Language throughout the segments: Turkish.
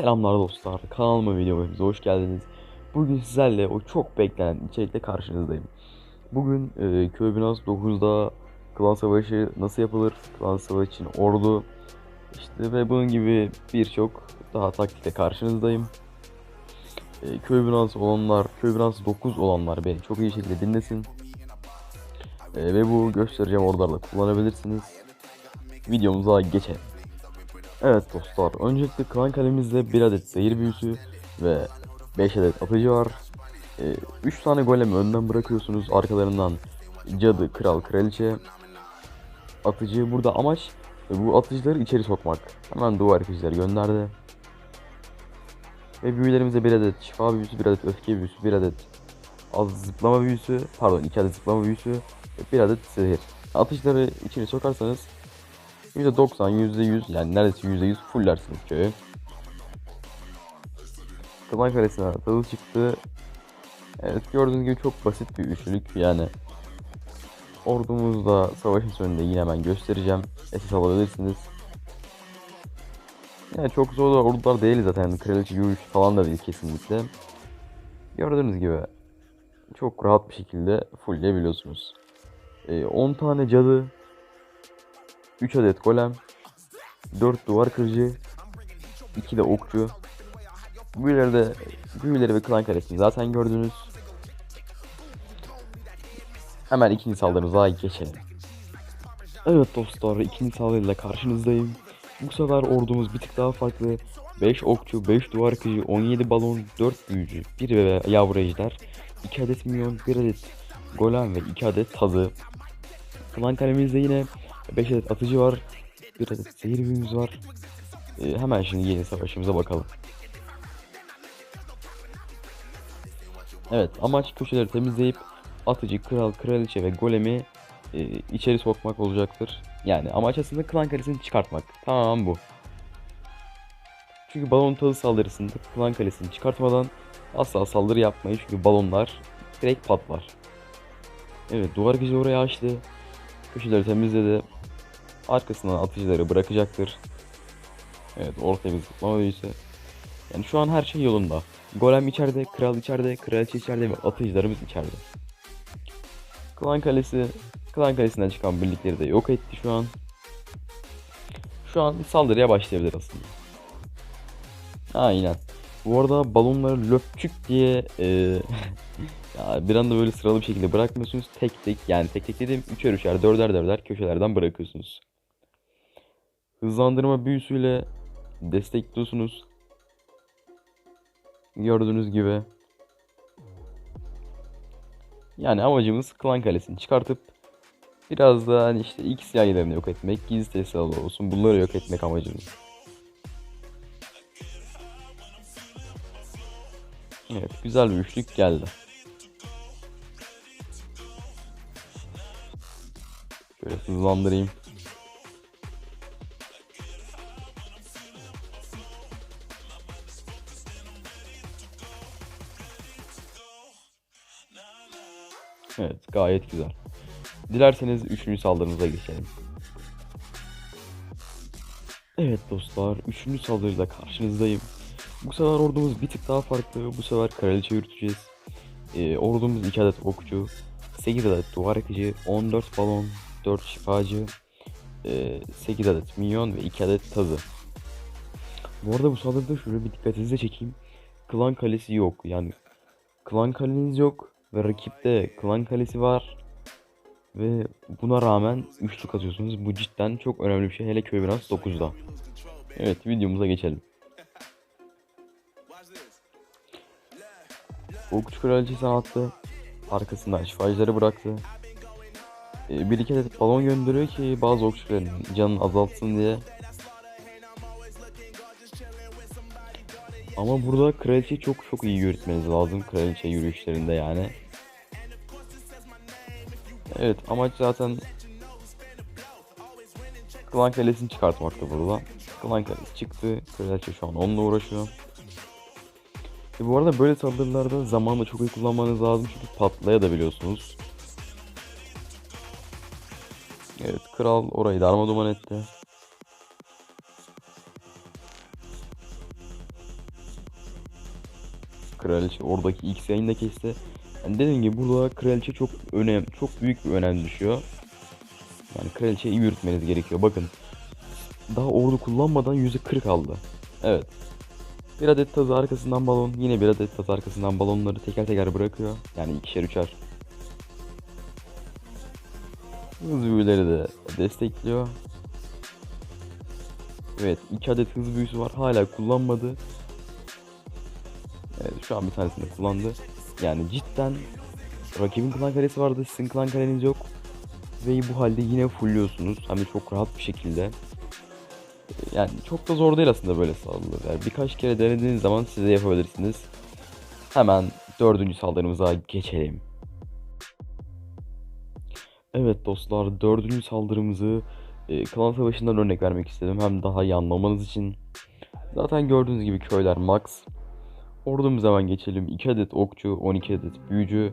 Selamlar dostlar, kanalıma videomuza hoş geldiniz. Bugün sizlerle o çok beklenen içerikle karşınızdayım. Bugün e, Köy Binaz 9'da klan savaşı nasıl yapılır, klan savaşı için ordu işte ve bunun gibi birçok daha taktikle karşınızdayım. E, Köy Binaz olanlar, Köy Binaz 9 olanlar beni çok iyi şekilde dinlesin. E, ve bu göstereceğim ordularla kullanabilirsiniz. Videomuza geçelim. Evet dostlar, öncelikle klan kalemizde 1 adet zehir büyüsü ve 5 adet atıcı var. 3 tane golemi önden bırakıyorsunuz, arkalarından cadı, kral, kraliçe, atıcı. Burada amaç e, bu atıcıları içeri sokmak. Hemen duvar kişiler gönderdi. Ve büyülerimize 1 adet şifa büyüsü, 1 adet öfke büyüsü, 1 adet az zıplama büyüsü, pardon 2 adet zıplama büyüsü, ve 1 adet zehir. Atıcıları içeri sokarsanız %90, %100 yani neredeyse %100 fullersiniz köyü. Kılay Kalesi'ne dalı çıktı. Evet gördüğünüz gibi çok basit bir üçlülük yani. Ordumuzda savaşın sonunda yine hemen göstereceğim. SS alabilirsiniz. Yani çok zor ordular değil zaten. Kraliçe yürüyüş falan da değil kesinlikle. Gördüğünüz gibi çok rahat bir şekilde fullleyebiliyorsunuz. Ee, 10 tane cadı 3 adet golem, 4 duvar kırıcı, 2 de okçu. Büyüleri de büyüleri ve klan karesini zaten gördünüz. Hemen ikinci saldırımıza geçelim. Evet dostlar ikinci saldırıyla karşınızdayım. Bu sefer ordumuz bir tık daha farklı. 5 okçu, 5 duvar kırıcı, 17 balon, 4 büyücü, 1 ve yavru ejder, 2 adet minyon, 1 adet golem ve 2 adet tazı. Klan kalemizde yine 5 adet atıcı var. 1 adet zehir büyümüz var. Ee, hemen şimdi yeni savaşımıza bakalım. Evet amaç köşeleri temizleyip atıcı, kral, kraliçe ve golemi e, içeri sokmak olacaktır. Yani amaç aslında klan kalesini çıkartmak. Tamam bu. Çünkü balon tazı saldırısında klan kalesini çıkartmadan asla saldırı yapmayın çünkü balonlar direkt patlar. Evet duvar gücü oraya açtı. Köşeleri temizledi. Arkasından atıcıları bırakacaktır. Evet ortaya bir zıplama büyüsü. Yani şu an her şey yolunda. Golem içeride, kral içeride, kraliçe içeride ve atıcılarımız içeride. Klan kalesi, klan kalesinden çıkan birlikleri de yok etti şu an. Şu an saldırıya başlayabilir aslında. Aynen. Bu arada balonları löpçük diye e, ya bir anda böyle sıralı bir şekilde bırakmıyorsunuz. Tek tek yani tek tek dediğim üçer üçer dörder dörder köşelerden bırakıyorsunuz. Hızlandırma büyüsüyle destekliyorsunuz. Gördüğünüz gibi. Yani amacımız klan kalesini çıkartıp biraz da hani işte X yaylarını yok etmek, gizli tesisatı olsun bunları yok etmek amacımız. Evet güzel bir üçlük geldi. Şöyle hızlandırayım. Evet gayet güzel. Dilerseniz üçüncü saldırımıza geçelim. Evet dostlar üçüncü saldırıyla karşınızdayım. Bu sefer ordumuz bir tık daha farklı. Bu sefer kraliçe yürüteceğiz. Ee, ordumuz 2 adet okçu, 8 adet duvar yakıcı, 14 balon, 4 şifacı, e, 8 adet minyon ve 2 adet tazı. Bu arada bu saldırıda şöyle bir dikkatinizi çekeyim. Klan kalesi yok. Yani klan kaleniz yok ve rakipte klan kalesi var. Ve buna rağmen üçlük atıyorsunuz. Bu cidden çok önemli bir şey. Hele köy biraz 9'da. Evet videomuza geçelim. Okçu kraliçesi attı. Arkasından şifacıları bıraktı. Ee, bir iki adet balon gönderiyor ki bazı okçuların canını azaltsın diye. Ama burada kraliçeyi çok çok iyi yürütmeniz lazım. Kraliçe yürüyüşlerinde yani. Evet amaç zaten Klan Kalesi'ni çıkartmakta burada. Klan Kalesi çıktı. Kraliçe şu an onunla uğraşıyor. E bu arada böyle saldırılarda zamanla çok iyi kullanmanız lazım çünkü patlayabiliyorsunuz. Evet kral orayı darma duman etti. kraliçe oradaki X yayını da kesti. Yani dediğim gibi burada kraliçe çok önem, çok büyük bir önem düşüyor. Yani kraliçeyi iyi yürütmeniz gerekiyor. Bakın daha ordu kullanmadan %40 aldı. Evet. Bir adet tazı arkasından balon, yine bir adet tazı arkasından balonları teker teker bırakıyor. Yani ikişer üçer. Hız büyüleri de destekliyor. Evet, iki adet hız büyüsü var. Hala kullanmadı. Evet, şu an bir tanesini kullandı. Yani cidden rakibin klan kalesi vardı, sizin klan kaleniz yok. Ve bu halde yine fullüyorsunuz. Hem de çok rahat bir şekilde. Yani çok da zor değil aslında böyle saldırılar. Yani birkaç kere denediğiniz zaman siz de yapabilirsiniz. Hemen dördüncü saldırımıza geçelim. Evet dostlar dördüncü saldırımızı e, klan savaşından örnek vermek istedim. Hem daha iyi anlamanız için. Zaten gördüğünüz gibi köyler max. Ordumuza hemen geçelim. 2 adet okçu, 12 adet büyücü,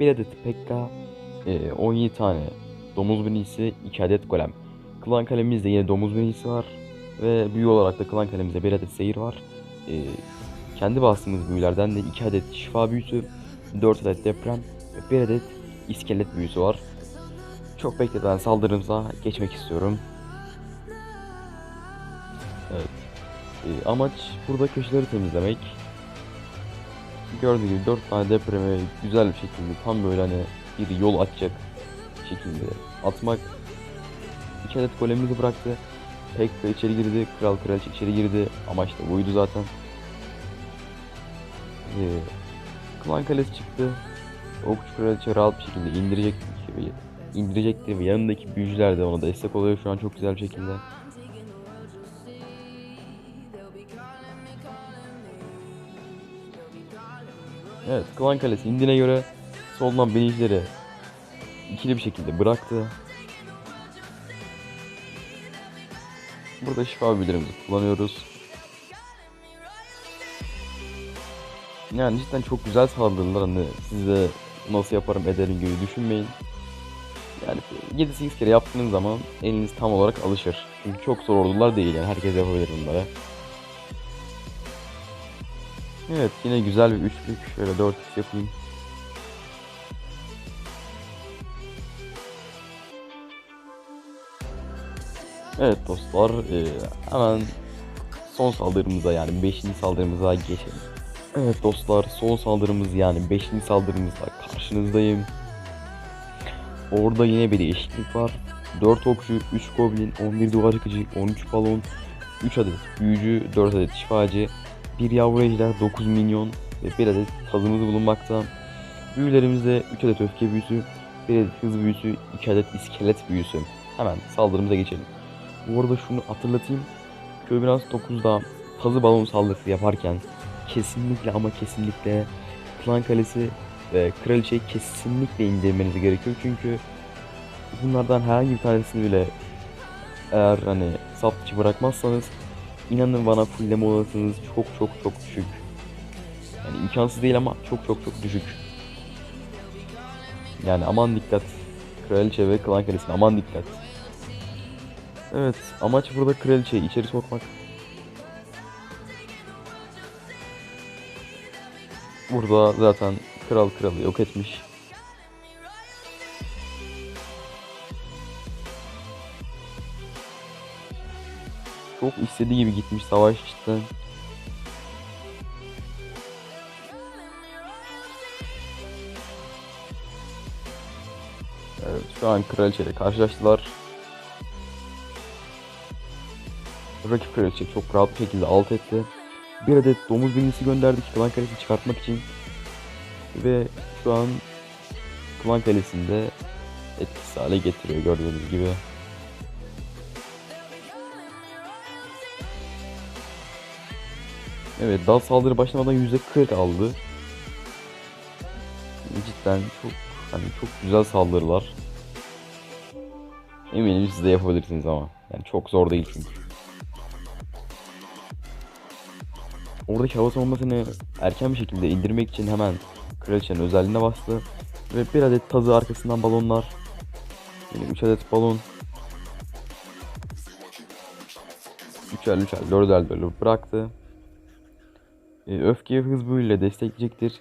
1 adet pekka, e, 17 tane domuz binisi, 2 adet golem. Klan kalemimizde yine domuz binisi var. Ve büyü olarak da klan kalemimizde 1 adet seyir var. E, kendi bastığımız büyülerden de 2 adet şifa büyüsü, 4 adet deprem ve 1 adet iskelet büyüsü var. Çok bekleten saldırımıza geçmek istiyorum. Evet. E, amaç burada köşeleri temizlemek. Gördüğünüz gibi 4 tane depremi güzel bir şekilde tam böyle hani bir yol açacak şekilde atmak. 2 adet golemimizi bıraktı. Pek de içeri girdi. Kral kraliçe içeri girdi. Amaç da buydu zaten. Ee, Klan kalesi çıktı. Okçu kraliçe rahat bir şekilde indirecek indirecektir ve yanındaki büyücüler de ona destek oluyor şu an çok güzel bir şekilde. Evet, Klan Kalesi indiğine göre soldan binicileri ikili bir şekilde bıraktı. Burada şifa büyülerimizi kullanıyoruz. Yani cidden çok güzel saldırılar hani size nasıl yaparım ederim gibi düşünmeyin. Yani 7-8 kere yaptığınız zaman eliniz tam olarak alışır. Çünkü çok zor ordular değil yani herkes yapabilir bunları. Evet yine güzel bir üçlük. Şöyle 4 x yapayım. Evet dostlar e, hemen son saldırımıza yani 5. saldırımıza geçelim. Evet dostlar son saldırımız yani 5. saldırımızla karşınızdayım. Orada yine bir değişiklik var. 4 okçu, 3 goblin, 11 duvar yıkıcı, 13 balon, 3 adet büyücü, 4 adet şifacı, 1 yavru ejder, 9 minyon ve 1 adet tazımız bulunmakta. Büyülerimizde 3 adet öfke büyüsü, 1 adet hız büyüsü, 2 adet iskelet büyüsü. Hemen saldırımıza geçelim. Bu arada şunu hatırlatayım. Köy biraz 9'da tazı balon saldırısı yaparken kesinlikle ama kesinlikle klan kalesi ve kraliçeyi kesinlikle indirmeniz gerekiyor. Çünkü bunlardan herhangi bir tanesini bile eğer hani saf dışı bırakmazsanız inanın bana fullleme olasılığınız çok çok çok düşük. Yani imkansız değil ama çok çok çok düşük. Yani aman dikkat. Kraliçe ve klan kalesine aman dikkat. Evet amaç burada kraliçeyi içeri sokmak. Burada zaten kral kralı yok etmiş. Çok istediği gibi gitmiş savaş cidden. Evet şu an kraliçeyle karşılaştılar. Rakip kraliçe çok rahat bir şekilde alt etti. Bir adet domuz binisi gönderdik klan kalesini çıkartmak için. Ve şu an klan kalesinde etkisiz hale getiriyor gördüğünüz gibi. Evet dal saldırı başlamadan %40 aldı. Cidden çok hani çok güzel saldırılar. Eminim siz de yapabilirsiniz ama. Yani çok zor değil çünkü. Oradaki hava savunmasını erken bir şekilde indirmek için hemen kraliçenin özelliğine bastı. Ve bir adet tazı arkasından balonlar. Yine 3 adet balon. 3'er 3'er 4'er 4'er bıraktı. e, öfke hız büyüyle destekleyecektir.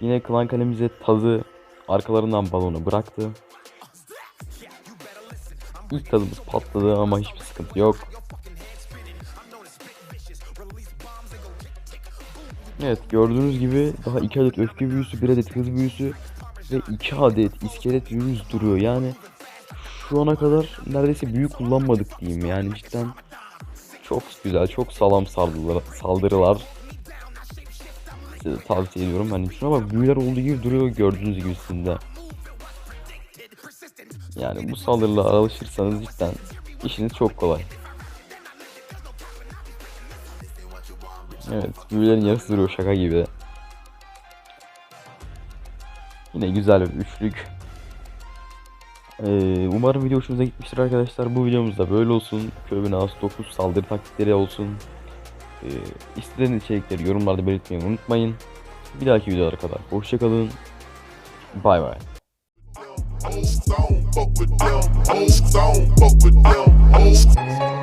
Yine klan kalemize tazı arkalarından balonu bıraktı. İlk tazımız patladı ama hiçbir sıkıntı yok. Evet gördüğünüz gibi daha 2 adet öfke büyüsü, 1 adet hız büyüsü ve 2 adet iskelet virüs duruyor. Yani şu ana kadar neredeyse büyü kullanmadık diyeyim yani cidden çok güzel, çok sağlam saldırılar, saldırılar. Size tavsiye ediyorum. Hani şuna bak büyüler olduğu gibi duruyor gördüğünüz gibi üstünde. Yani bu saldırılara alışırsanız cidden işiniz çok kolay. Evet, büyülerin yarısı duruyor şaka gibi. Yine güzel bir üçlük. Ee, umarım video hoşunuza gitmiştir arkadaşlar. Bu videomuzda böyle olsun. Köy As 9 saldırı taktikleri olsun. Ee, istediğiniz içerikleri yorumlarda belirtmeyi unutmayın. Bir dahaki videolara kadar hoşçakalın. Bay bay. Old fuck with them. Old fuck with them. Old